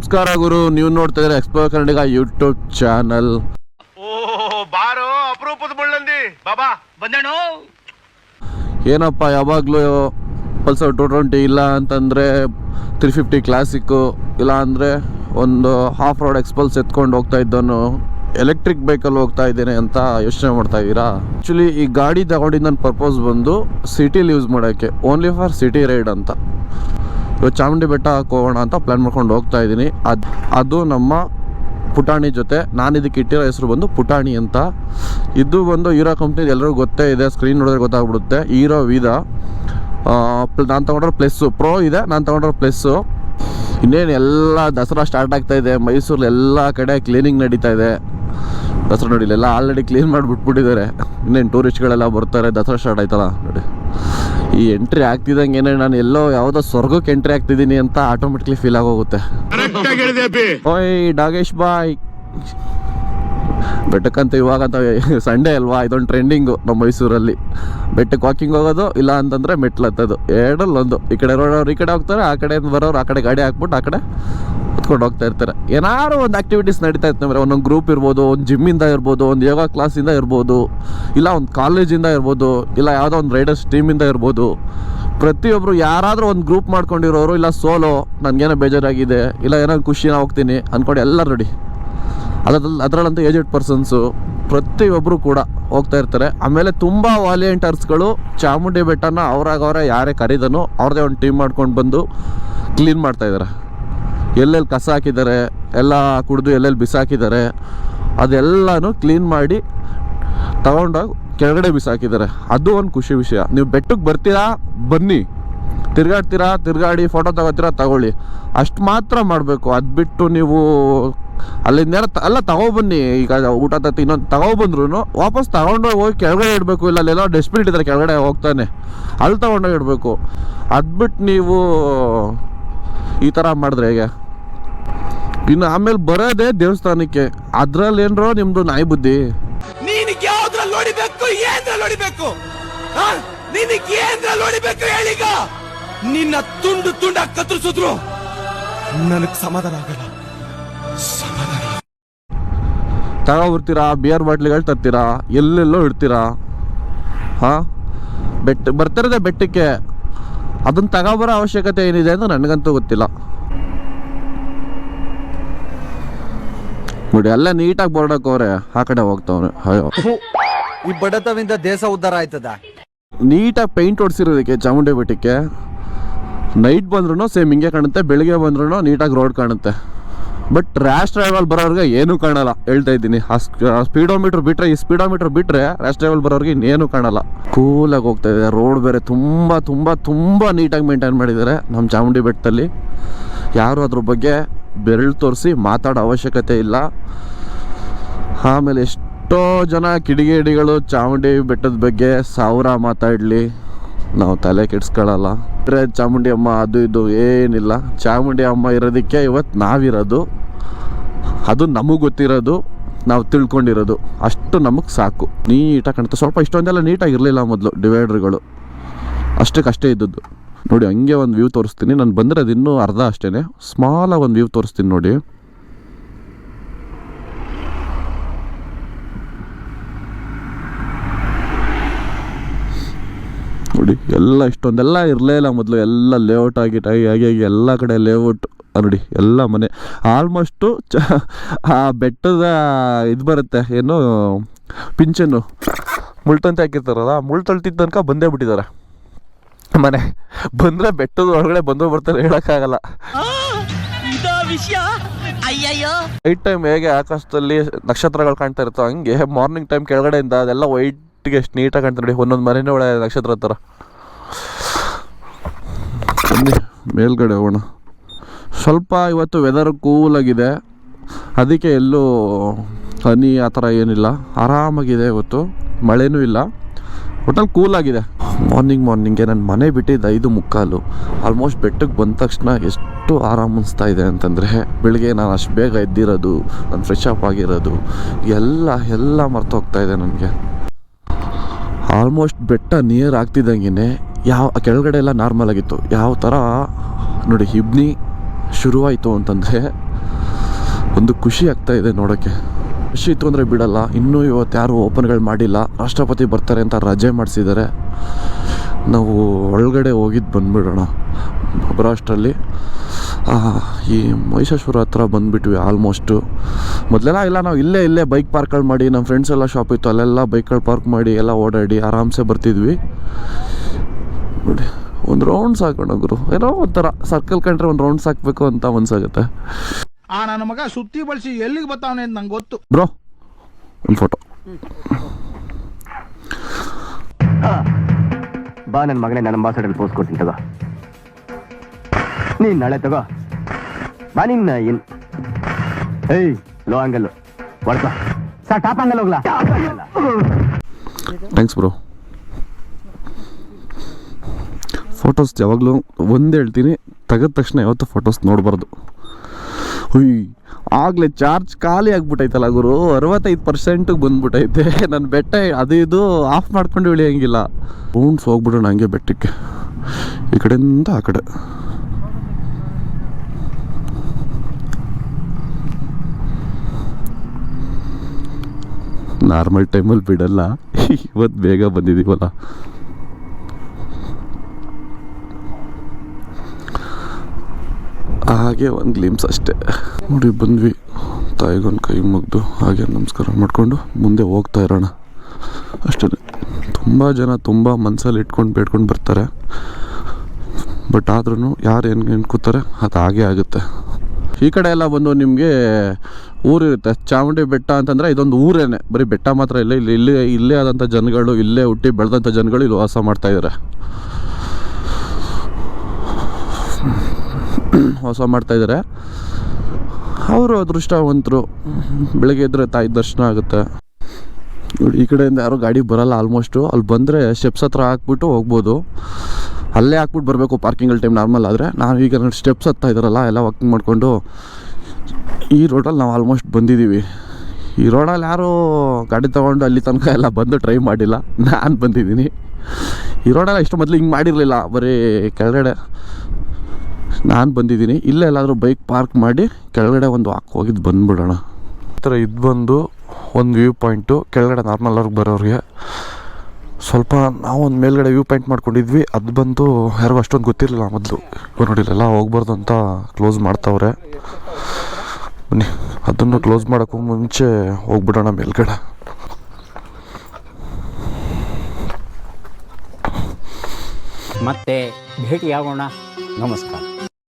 ನಮಸ್ಕಾರ ಗುರು ನೀವು ನೋಡ್ತಾ ಇದ್ರೆ ಎಕ್ಸ್ಪೋ ಕನ್ನಡಿಗ ಯೂಟ್ಯೂಬ್ ಚಾನಲ್ ಓ ಬಾರೋ ಅಪರೂಪದ ಮುಳ್ಳಂದಿ. ಬಾಬಾ ಏನಪ್ಪ ಯಾವಾಗಲೂ ಪಲ್ಸರ್ ಟು ಟ್ವೆಂಟಿ ಇಲ್ಲ ಅಂತಂದರೆ ತ್ರೀ ಫಿಫ್ಟಿ ಕ್ಲಾಸಿಕ್ಕು ಇಲ್ಲ ಅಂದರೆ ಒಂದು ಹಾಫ್ ರೋಡ್ ಎಕ್ಸ್ಪಲ್ಸ್ ಎತ್ಕೊಂಡು ಹೋಗ್ತಾ ಇದ್ದನು ಎಲೆಕ್ಟ್ರಿಕ್ ಬೈಕಲ್ಲಿ ಹೋಗ್ತಾ ಇದ್ದೇನೆ ಅಂತ ಯೋಚನೆ ಮಾಡ್ತಾ ಇದ್ದೀರಾ? ಆ್ಯಕ್ಚುಲಿ ಈ ಗಾಡಿ ತಗೊಂಡಿದ್ದು ನನ್ನ ಪರ್ಪೋಸ್ ಬಂದು ಸಿಟಿಲಿ ಯೂಸ್ ಮಾಡೋಕ್ಕೆ ಓನ್ಲಿ ಫಾರ್ ಸಿಟಿ ರೈಡ್ ಅಂತ. ಇವತ್ತು ಚಾಮುಂಡಿ ಬೆಟ್ಟ ಹೋಗೋಣ ಅಂತ ಪ್ಲ್ಯಾನ್ ಮಾಡ್ಕೊಂಡು ಹೋಗ್ತಾ ಇದ್ದೀನಿ. ಅದು ಅದು ನಮ್ಮ ಪುಟಾಣಿ ಜೊತೆ. ನಾನು ಇದಕ್ಕೆ ಇಟ್ಟಿರೋ ಹೆಸರು ಬಂದು ಪುಟಾಣಿ ಅಂತ. ಇದು ಬಂದು ಹೀರೋ ಕಂಪ್ನಿ ಎಲ್ಲರಿಗೂ ಗೊತ್ತೇ ಇದೆ. ಸ್ಕ್ರೀನ್ ನೋಡಿದ್ರೆ ಗೊತ್ತಾಗ್ಬಿಡುತ್ತೆ. ಹೀರೋ ವಿಧ. ನಾನು ತೊಗೊಂಡ್ರೆ ಪ್ಲಸ್ಸು ಪ್ರೋ ಇದೆ. ನಾನು ತೊಗೊಂಡ್ರೆ ಪ್ಲಸ್ಸು ಇನ್ನೇನು ಎಲ್ಲ ದಸರಾ ಸ್ಟಾರ್ಟ್ ಆಗ್ತಾ ಇದೆ. ಮೈಸೂರಲ್ಲಿ ಎಲ್ಲ ಕಡೆ ಕ್ಲೀನಿಂಗ್ ನಡೀತಾ ಇದೆ. ದಸರಾ ನೋಡಿಲ್ಲ ಎಲ್ಲ ಆಲ್ರೆಡಿ ಕ್ಲೀನ್ ಮಾಡಿಬಿಟ್ಬಿಟ್ಟಿದ್ದಾರೆ. ಇನ್ನೇನು ಟೂರಿಸ್ಟ್ಗಳೆಲ್ಲ ಬರ್ತಾರೆ. ದಸರಾ ಸ್ಟಾರ್ಟ್ ಆಯ್ತಲ್ಲ ನೋಡಿ. ಈ ಎಂಟ್ರಿ ಆಗ್ತಿದ್ದಂಗೆ ಏನೇ ನಾನು ಎಲ್ಲೋ ಯಾವುದೋ ಸ್ವರ್ಗಕ್ಕೆ ಎಂಟ್ರಿ ಆಗ್ತಿದ್ದೀನಿ ಅಂತ ಆಟೋಮೆಟಿಕ್ಲಿ ಫೀಲ್ ಆಗೋಗುತ್ತೆ. ಓಯ್ ಡಾಗೇಶ್ ಬಾಯ್. ಬೆಟ್ಟಕ್ಕಂತ ಇವಾಗ ಸಂಡೇ ಅಲ್ವಾ? ಇದೊಂದು ಟ್ರೆಂಡಿಂಗು ನಮ್ಮ ಮೈಸೂರಲ್ಲಿ. ಬೆಟ್ಟಕ್ಕೆ ವಾಕಿಂಗ್ ಹೋಗೋದು, ಇಲ್ಲ ಅಂತಂದರೆ ಮೆಟ್ಲು ಹತ್ತೋದು. ಎರಡಲ್ಲಿ ಒಂದು. ಈ ಕಡೆ ಇರೋರು ಈ ಕಡೆ ಹೋಗ್ತಾರೆ, ಆ ಕಡೆಯಿಂದ ಬರೋರು ಆ ಕಡೆ ಗಾಡಿ ಹಾಕ್ಬಿಟ್ಟು ಆ ಕಡೆ ಹೊತ್ಕೊಂಡು ಹೋಗ್ತಾ ಇರ್ತಾರೆ. ಏನಾದ್ರು ಒಂದು ಆ್ಯಕ್ಟಿವಿಟೀಸ್ ನಡೀತಾ ಇತ್ತು ಅಂದರೆ ಒಂದೊಂದು ಗ್ರೂಪ್ ಇರ್ಬೋದು, ಒಂದು ಜಿಮ್ಮಿಂದ ಇರ್ಬೋದು, ಒಂದು ಯೋಗ ಕ್ಲಾಸಿಂದ ಇರ್ಬೋದು, ಇಲ್ಲ ಒಂದು ಕಾಲೇಜಿಂದ ಇರ್ಬೋದು, ಇಲ್ಲ ಯಾವುದೋ ಒಂದು ರೈಡರ್ಸ್ ಟೀಮಿಂದ ಇರ್ಬೋದು. ಪ್ರತಿಯೊಬ್ಬರು ಯಾರಾದರೂ ಒಂದು ಗ್ರೂಪ್ ಮಾಡ್ಕೊಂಡಿರೋರು, ಇಲ್ಲ ಸೋಲೋ ನನಗೇನೋ ಬೇಜಾರಾಗಿದೆ, ಇಲ್ಲ ಏನೋ ಖುಷಿನ ಹೋಗ್ತೀನಿ ಅಂದ್ಕೊಂಡು ಎಲ್ಲ ರೆಡಿ ಅದ್ರಲ್ಲಿ ಅದರಲ್ಲಂತೂ ಏಜೆಡ್ ಪರ್ಸನ್ಸು ಪ್ರತಿಯೊಬ್ಬರು ಕೂಡ ಹೋಗ್ತಾ ಇರ್ತಾರೆ. ಆಮೇಲೆ ತುಂಬ ವಾಲಿಯಂಟರ್ಸ್ಗಳು ಚಾಮುಂಡಿ ಬೆಟ್ಟನ ಅವರಾಗವರೇ ಯಾರೇ ಕರೀದನೋ ಅವ್ರದ್ದೇ ಒಂದು ಟೀಮ್ ಮಾಡ್ಕೊಂಡು ಬಂದು ಕ್ಲೀನ್ ಮಾಡ್ತಾ ಇದ್ದಾರೆ ಎಲ್ಲೆಲ್ಲಿ ಕಸ ಹಾಕಿದ್ದಾರೆ ಎಲ್ಲ ಕುಡಿದು ಎಲ್ಲೆಲ್ಲಿ ಬಿಸಾಕಿದ್ದಾರೆ ಅದೆಲ್ಲನೂ ಕ್ಲೀನ್ ಮಾಡಿ ತಗೊಂಡೋಗಿ ಕೆಳಗಡೆ ಬಿಸಾಕಿದ್ದಾರೆ ಅದು ಒಂದು ಖುಷಿ ವಿಷಯ. ನೀವು ಬೆಟ್ಟಕ್ಕೆ ಬರ್ತೀರಾ, ಬನ್ನಿ. ತಿರ್ಗಾಡ್ತೀರಾ, ತಿರ್ಗಾಡಿ ಫೋಟೋ ತಗೋತೀರಾ, ತಗೊಳ್ಳಿ. ಅಷ್ಟು ಮಾತ್ರ ಮಾಡಬೇಕು. ಅದು ಬಿಟ್ಟು ನೀವು ಅಲ್ಲಿಂದ ಅಲ್ಲ, ತಗೊಬನ್ನಿ. ಈಗ ಊಟ ತತ್ತಿ ಇನ್ನೊಂದು ತಗೊಬಂದ್ರು ವಾಪಸ್ ತಗೊಂಡೋಗಿ ಹೋಗಿ ಕೆಳಗಡೆ ಇಡಬೇಕು. ಇಲ್ಲ, ಅಲ್ಲೆಲ್ಲ ಡಸ್ಟ್ಬಿನ್ ಇಟ್ಟಿದ್ದಾರೆ, ಕೆಳಗಡೆ ಹೋಗ್ತಾನೆ. ಅಲ್ಲಿ ತಗೊಂಡೋಗಿ ಇಡಬೇಕು. ಅದು ಬಿಟ್ಟು ನೀವು ಈ ಥರ ಮಾಡಿದ್ರೆ ಹೇಗೆ? ಇನ್ನು ಆಮೇಲೆ ಬರೋದೇ ದೇವಸ್ಥಾನಕ್ಕೆ. ಅದ್ರಲ್ಲಿ ಏನ್ರೋ ನಿಮ್ದು ನಾಯಿ ಬುದ್ಧಿ. ನಿನ್ನ ತುಂಡು ತುಂಡ ಕತ್ತರಿಸಿದ್ರು. ನನಗ್ ಸಮಾಧಾನ ಆಗಲ್ಲ. ತಗೊಬರ್ತೀರಾ ಬಿಯರ್ ಬಾಟ್ಲಿಗಳು ತರ್ತೀರಾ ಎಲ್ಲೆಲ್ಲೋ ಇಡ್ತೀರಾ? ಹಾಂ? ಬೆಟ್ಟ ಬರ್ತಿರೋದೇ ಬೆಟ್ಟಕ್ಕೆ. ಅದನ್ನ ತಗೊಬರೋ ಅವಶ್ಯಕತೆ ಏನಿದೆ ಅಂತ ನನಗಂತೂ ಗೊತ್ತಿಲ್ಲ. ನೋಡಿ ಎಲ್ಲ ನೀಟಾಗಿ ಬೋರ್ಡ್ ಹಾಕೋರೆ ಆ ಕಡೆ ಹೋಗ್ತಾವ್ರೆ. ಅಯ್ಯೋ. ಈ ಬಡತವಿಂದ ದೇಶ ಉದ್ಧಾರ ಆಯ್ತದ? ನೀಟಾಗಿ ಪೇಂಟ್ ಹೊಡ್ಸಿರೋದಕ್ಕೆ ಚಾಮುಂಡಿ ಬೆಟ್ಟಕ್ಕೆ. ನೈಟ್ ಬಂದ್ರೂ ಸೇಮ್ ಹಿಂಗೆ ಕಾಣುತ್ತೆ ಬೆಳಿಗ್ಗೆ ಬಂದ್ರೂ ನೀಟಾಗಿ ರೋಡ್ ಕಾಣುತ್ತೆ. ಬಟ್ ರ್ಯಾಶ್ ಡ್ರೈವಲ್ ಬರೋರ್ಗೆ ಏನೂ ಕಾಣಲ್ಲ. ಹೇಳ್ತಾ ಇದ್ದೀನಿ. ಆ ಸ್ಪೀಡೋಮೀಟ್ರ್ ಬಿಟ್ಟರೆ ಈ ಸ್ಪೀಡೋಮೀಟ್ರ್ ಬಿಟ್ಟರೆ ರ್ಯಾಶ್ ಡ್ರೈವಲ್ ಬರೋರಿಗೆ ಇನ್ನೇನು ಕಾಣಲ್ಲ. ಕೂಲಾಗಿ ಹೋಗ್ತಾ ಇದೆ ರೋಡ್ ಬೇರೆ ತುಂಬ ತುಂಬ ತುಂಬ ನೀಟಾಗಿ ಮೇಂಟೈನ್ ಮಾಡಿದ್ದಾರೆ ನಮ್ಮ ಚಾಮುಂಡಿ ಬೆಟ್ಟದಲ್ಲಿ. ಯಾರು ಅದ್ರ ಬಗ್ಗೆ ಬೆರಳು ತೋರಿಸಿ ಮಾತಾಡೋ ಅವಶ್ಯಕತೆ ಇಲ್ಲ. ಆಮೇಲೆ ಎಷ್ಟೋ ಜನ ಕಿಡಿಗೇಡಿಗಳು ಚಾಮುಂಡಿ ಬೆಟ್ಟದ ಬಗ್ಗೆ ಸಾವಿರ ಮಾತಾಡಲಿ. ನಾವು ತಲೆ ಕೆಡ್ಸ್ಕೊಳ್ಳಲ್ಲ ಚಾಮುಂಡಿ ಅಮ್ಮ ಅದು ಇದು ಏನಿಲ್ಲ. ಚಾಮುಂಡಿ ಅಮ್ಮ ಇರೋದಕ್ಕೆ ಇವತ್ತು ನಾವಿರೋದು ಅದು ನಮಗೆ ಗೊತ್ತಿರೋದು, ನಾವು ತಿಳ್ಕೊಂಡಿರೋದು. ಅಷ್ಟು ನಮಗೆ ಸಾಕು. ನೀಟಾಗಿ ಕಾಣುತ್ತೆ. ಸ್ವಲ್ಪ ಇಷ್ಟೊಂದೆಲ್ಲ ನೀಟಾಗಿ ಇರಲಿಲ್ಲ ಮೊದಲು ಡಿವೈಡರ್ಗಳು ಅಷ್ಟಕ್ಕಷ್ಟೇ ಇದ್ದದ್ದು. ನೋಡಿ, ಹಂಗೆ ಒಂದು ವ್ಯೂ ತೋರಿಸ್ತೀನಿ. ನಾನು ಬಂದರೆ ಅದು ಇನ್ನೂ ಅರ್ಧ ಅಷ್ಟೇ ಸ್ಮಾಲಾಗಿ ಒಂದು ವ್ಯೂ ತೋರಿಸ್ತೀನಿ ನೋಡಿ. ನೋಡಿ, ಎಲ್ಲ ಇಷ್ಟೊಂದೆಲ್ಲ ಇರಲೇ ಇಲ್ಲ ಮೊದಲು. ಎಲ್ಲ ಲೇಔಟ್ ಆಗಿ ಹಾಗೆ ಆಗಿ ಆಗಿ ಎಲ್ಲ ಕಡೆ ಲೇಔಟ್ ನೋಡಿ, ಎಲ್ಲ ಮನೆ ಆಲ್ಮೋಸ್ಟು ಚ, ಆ ಬೆಟ್ಟದ ಇದು ಬರುತ್ತೆ, ಏನು, ಪಿಂಚನ್ನು. ಮುಳ್ತಂತೆ ಹಾಕಿರ್ತಾರಲ್ಲ ಮುಳ್ತಳ್ತಿದ್ದ ತನಕ ಬಂದೇ ಬಿಟ್ಟಿದ್ದಾರೆ. ಮನೆ, ಬಂದರೆ ಬೆಟ್ಟದ ಒಳಗಡೆ ಬಂದು ಬರ್ತಾರೆ, ಹೇಳೋಕ್ಕಾಗಲ್ಲ. ನೈಟ್ ಟೈಮ್ ಹೇಗೆ ಆಕಾಶದಲ್ಲಿ ನಕ್ಷತ್ರಗಳು ಕಾಣ್ತಾ ಇರುತ್ತೋ ಹಂಗೆ ಮಾರ್ನಿಂಗ್ ಟೈಮ್ ಕೆಳಗಡೆಯಿಂದ ಅದೆಲ್ಲ ವೈಟ್ಗೆ ಎಷ್ಟು ನೀಟಾಗಿ ಕಾಣ್ತಾ ನೋಡಿ, ಒಂದೊಂದು ಮನೆನೇ ಒಳ್ಳೆ ನಕ್ಷತ್ರ ಥರ ಮೇಲ್ಗಡೆ ಹೋಗೋಣ. ಸ್ವಲ್ಪ ಇವತ್ತು ವೆದರ್ ಕೂಲಾಗಿದೆ ಅದಕ್ಕೆ ಎಲ್ಲೂ ಹನಿ ಆ ಥರ ಏನಿಲ್ಲ. ಆರಾಮಾಗಿದೆ ಇವತ್ತು. ಮಳೆನೂ ಇಲ್ಲ. ಒಟ್ಟಲ್ಲಿ ಕೂಲಾಗಿದೆ ಮಾರ್ನಿಂಗ್ ಮಾರ್ನಿಂಗೆ ನನ್ನ ಮನೆ ಬಿಟ್ಟಿದ್ದು ಐದು ಮುಕ್ಕಾಲು. ಆಲ್ಮೋಸ್ಟ್ ಬೆಟ್ಟಕ್ಕೆ ಬಂದ ತಕ್ಷಣ ಎಷ್ಟು ಆರಾಮ ಅನಿಸ್ತಾ ಇದೆ ಅಂತಂದರೆ, ಬೆಳಿಗ್ಗೆ ನಾನು ಅಷ್ಟು ಬೇಗ ಎದ್ದಿರೋದು, ನಾನು ಫ್ರೆಶ್ ಅಪ್ ಆಗಿರೋದು, ಎಲ್ಲ ಎಲ್ಲ ಮರ್ತೋಗ್ತಾ ಇದೆ ನನಗೆ. ಆಲ್ಮೋಸ್ಟ್ ಬೆಟ್ಟ ನಿಯರ್ ಆಗ್ತಿದ್ದಂಗೆ ಯಾವ, ಕೆಳಗಡೆ ಎಲ್ಲ ನಾರ್ಮಲ್ ಆಗಿತ್ತು. ಯಾವ ಥರ ನೋಡಿ ಹಿಬ್ನಿ ಶುರುವಾಯಿತು ಅಂತಂದರೆ ಒಂದು ಖುಷಿ ಆಗ್ತಾ ಇದೆ ನೋಡೋಕ್ಕೆ. ಖುಷಿ ಇತ್ತು ಅಂದರೆ ಬಿಡಲ್ಲ. ಇನ್ನೂ ಇವತ್ತು ಯಾರು ಓಪನ್ಗಳು ಮಾಡಿಲ್ಲ. ರಾಷ್ಟ್ರಪತಿ ಬರ್ತಾರೆ ಅಂತ ರಜೆ ಮಾಡಿಸಿದ್ದಾರೆ. ನಾವು ಒಳಗಡೆ ಹೋಗಿದ್ದು ಬಂದುಬಿಡೋಣ. ಅಷ್ಟರಲ್ಲಿ ಈ ಮಹಿಷಾಸುರ ಹತ್ರ ಬಂದುಬಿಟ್ವಿ ಆಲ್ಮೋಸ್ಟು. ಮೊದಲೆಲ್ಲ ಇಲ್ಲ, ನಾವು ಇಲ್ಲೇ ಇಲ್ಲೇ ಬೈಕ್ ಪಾರ್ಕ್ಗಳು ಮಾಡಿ, ನಮ್ಮ ಫ್ರೆಂಡ್ಸ್ ಎಲ್ಲ ಶಾಪ್ ಇತ್ತು, ಅಲ್ಲೆಲ್ಲ ಬೈಕ್ಗಳು ಪಾರ್ಕ್ ಮಾಡಿ ಎಲ್ಲ ಓಡಾಡಿ ಆರಾಮ್ಸೆ ಬರ್ತಿದ್ವಿ. ನೋಡಿ. ಒಂದು ರೌಂಡ್ ಸಾಕೋಣ ಗುರು. ಏನೋ ಒಂಥರ ಸರ್ಕಲ್ ಕಂಡ್ರೆ ಒಂದು ರೌಂಡ್ ಹಾಕಬೇಕು ಅಂತ ಮನ್ಸಾಗುತ್ತೆ. ಆ ನನ್ನ ಮಗ ಸುತ್ತಿ ಬಳಸಿ ಎಲ್ಲಿಗೆ ಬರ್ತಾವನೆ ಅಂತ ನಂಗೆ ಗೊತ್ತು. ಬ್ರೋ ಒಂದು ಫೋಟೋ ಬಾ ನನ್ನ ಮಗನೇ ನನ್ನ ಅಂಬಾಸಡರ್ ಪೋಸ್ಟ್ ಕೊಡ್ತೀನಿ ತಗೋ. ನೀನು ನಾಳೆ ತಗೋ. ಬಾ ನಿನ್ನ ಏನ್ ಏಯ್ ಲೋ ಆಂಗಲ್ ಹೊಡ್ಕೋ. ಸರ್ ಟಾಪ್ ಆಂಗಲ್ ಹೋಗ್ಲಾ? ಥ್ಯಾಂಕ್ಸ್ ಬ್ರೋ ಫೋಟೋಸ್ ಯಾವಾಗಲೂ ಒಂದು ಹೇಳ್ತೀನಿ, ತೆಗೆದ ತಕ್ಷಣ ಯಾವತ್ತೂ ಫೋಟೋಸ್ ನೋಡಬಾರ್ದು. ಹುಯ್, ಆಗಲೇ ಚಾರ್ಜ್ ಖಾಲಿ ಆಗ್ಬಿಟ್ಟೈತಲ್ಲ ಗುರು, ಅರವತ್ತೈದು ಪರ್ಸೆಂಟಿಗೆ ಬಂದ್ಬಿಟ್ಟೈತೆ ನನ್ನ ಬೆಟ್ಟ ಅದು ಇದು ಆಫ್ ಮಾಡ್ಕೊಂಡು ಇಳಿಯಂಗಿಲ್ಲ. ಬೌನ್ಸ್ ಹೋಗ್ಬಿಡೋಣ ಹಂಗೆ ಬೆಟ್ಟಕ್ಕೆ. ಈ ಕಡೆಯಿಂದ ಆ ಕಡೆ. ನಾರ್ಮಲ್ ಟೈಮಲ್ಲಿ ಬಿಡಲ್ಲ. ಇವತ್ತು ಬೇಗ ಬಂದಿದ್ದೀವಲ್ಲ ಹಾಗೆ ಒಂದು ಗ್ಲಿಮ್ಸ್ ಅಷ್ಟೇ. ನೋಡಿ, ಬಂದ್ವಿ. ತಾಯಿಗೊಂದು ಕೈ ಮುಗ್ದು ಹಾಗೆ ನಮಸ್ಕಾರ ಮಾಡಿಕೊಂಡು ಮುಂದೆ ಹೋಗ್ತಾ ಇರೋಣ. ಅಷ್ಟೇ. ತುಂಬ ಜನ ತುಂಬ ಮನಸ್ಸಲ್ಲಿ ಇಟ್ಕೊಂಡು ಬೇಡ್ಕೊಂಡು ಬರ್ತಾರೆ. ಬಟ್ ಆದ್ರೂ ಯಾರು ಏನು ಎನ್ಕೋತಾರೆ ಅದು ಹಾಗೆ ಆಗುತ್ತೆ. ಈ ಕಡೆ ಎಲ್ಲ ಬಂದು ನಿಮಗೆ ಊರಿರುತ್ತೆ ಚಾಮುಂಡಿ ಬೆಟ್ಟ ಅಂತಂದರೆ ಇದೊಂದು ಊರೇನೆ. ಬರೀ ಬೆಟ್ಟ ಮಾತ್ರ ಇಲ್ಲ. ಇಲ್ಲಿ, ಇಲ್ಲೇ ಇಲ್ಲೇ ಆದಂಥ ಜನಗಳು, ಇಲ್ಲೇ ಹುಟ್ಟಿ ಬೆಳೆದಂಥ ಜನಗಳು ಇಲ್ಲಿ ವಾಸ ಮಾಡ್ತಾ ವಾಸ ಮಾಡ್ತಾ ಇದ್ದಾರೆ ಅವರು ಅದೃಷ್ಟವಂತರು. ಬೆಳಗ್ಗೆ ಎದ್ರೆ ತಾಯಿ ದರ್ಶನ ಆಗುತ್ತೆ. ಈ ಕಡೆಯಿಂದ ಯಾರು ಗಾಡಿ ಬರಲ್ಲ ಆಲ್ಮೋಸ್ಟು ಅಲ್ಲಿ ಬಂದರೆ ಸ್ಟೆಪ್ಸ್ ಹತ್ರ ಹಾಕ್ಬಿಟ್ಟು ಹೋಗ್ಬೋದು. ಅಲ್ಲೇ ಹಾಕ್ಬಿಟ್ಟು ಬರಬೇಕು ಪಾರ್ಕಿಂಗಲ್ಲಿ ಟೈಮ್ ನಾರ್ಮಲ್ ಆದರೆ. ನಾವು ಈಗ ಸ್ಟೆಪ್ಸ್ ಹತ್ತಾ ಇದ್ದಾರಲ್ಲ, ಎಲ್ಲ ವಾಕಿಂಗ್ ಮಾಡಿಕೊಂಡು. ಈ ರೋಡಲ್ಲಿ ನಾವು ಆಲ್ಮೋಸ್ಟ್ ಬಂದಿದ್ದೀವಿ. ಈ ರೋಡಲ್ಲಿ ಯಾರೂ ಗಾಡಿ ತೊಗೊಂಡು ಅಲ್ಲಿ ತನಕ ಎಲ್ಲ ಬಂದು ಟ್ರೈ ಮಾಡಿಲ್ಲ. ನಾನು ಬಂದಿದ್ದೀನಿ. ಈ ರೋಡಲ್ಲಿ ಇಷ್ಟು ಮೊದಲು ಹಿಂಗೆ ಮಾಡಿರಲಿಲ್ಲ. ಬರೀ ಕೆಳಗಡೆ ನಾನು ಬಂದಿದ್ದೀನಿ. ಇಲ್ಲೇ ಎಲ್ಲಾದರೂ ಬೈಕ್ ಪಾರ್ಕ್ ಮಾಡಿ ಕೆಳಗಡೆ ಒಂದು ವಾಕ್ ಹೋಗಿದ್ದು ಬಂದ್ಬಿಡೋಣ. ಈ ಥರ ಇದು ಬಂದು ಒಂದು ವ್ಯೂ ಪಾಯಿಂಟು ಕೆಳಗಡೆ ನಾರ್ಮಲ್ ಅವ್ರಿಗೆ ಬರೋರಿಗೆ ಸ್ವಲ್ಪ ನಾವು ಒಂದು ಮೇಲ್ಗಡೆ ವ್ಯೂ ಪಾಯಿಂಟ್ ಮಾಡ್ಕೊಂಡಿದ್ವಿ. ಅದು ಬಂದು ಯಾರಿಗೂ ಅಷ್ಟೊಂದು ಗೊತ್ತಿರಲಿಲ್ಲ ಮೊದಲು. ಇವಾಗ ನೋಡಿಲ್ಲ ಹೋಗ್ಬಾರ್ದು ಅಂತ ಕ್ಲೋಸ್ ಮಾಡ್ತಾವ್ರೆ. ಬನ್ನಿ, ಅದನ್ನು ಕ್ಲೋಸ್ ಮಾಡೋಕ್ಕೂ ಮುಂಚೆ ಹೋಗ್ಬಿಡೋಣ ಮೇಲ್ಗಡೆ. ಮತ್ತೆ ಭೇಟಿಯಾಗೋಣ. ನಮಸ್ಕಾರ.